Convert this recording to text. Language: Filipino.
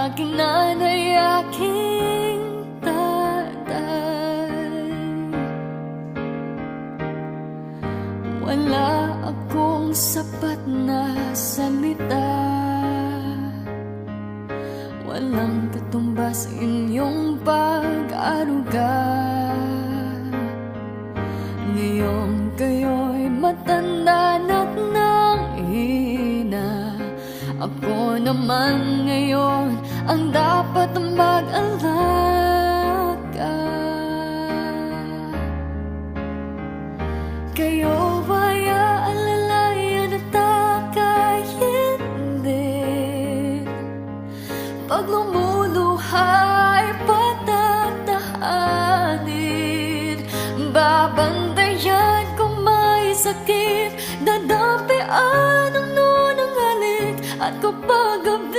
Aking nanay, aking tatay. Wala akong sapat na salita. Walang katumbas inyong pag-aruga. Ngayong kayo'y Ako naman ngayon ang dapat mag-alaga Kayo ba'y aalalayan at takay? Hindi. Pag lumuluhay patatahanin. Babantayan kung may sakit Dadampian ang at kapag gabi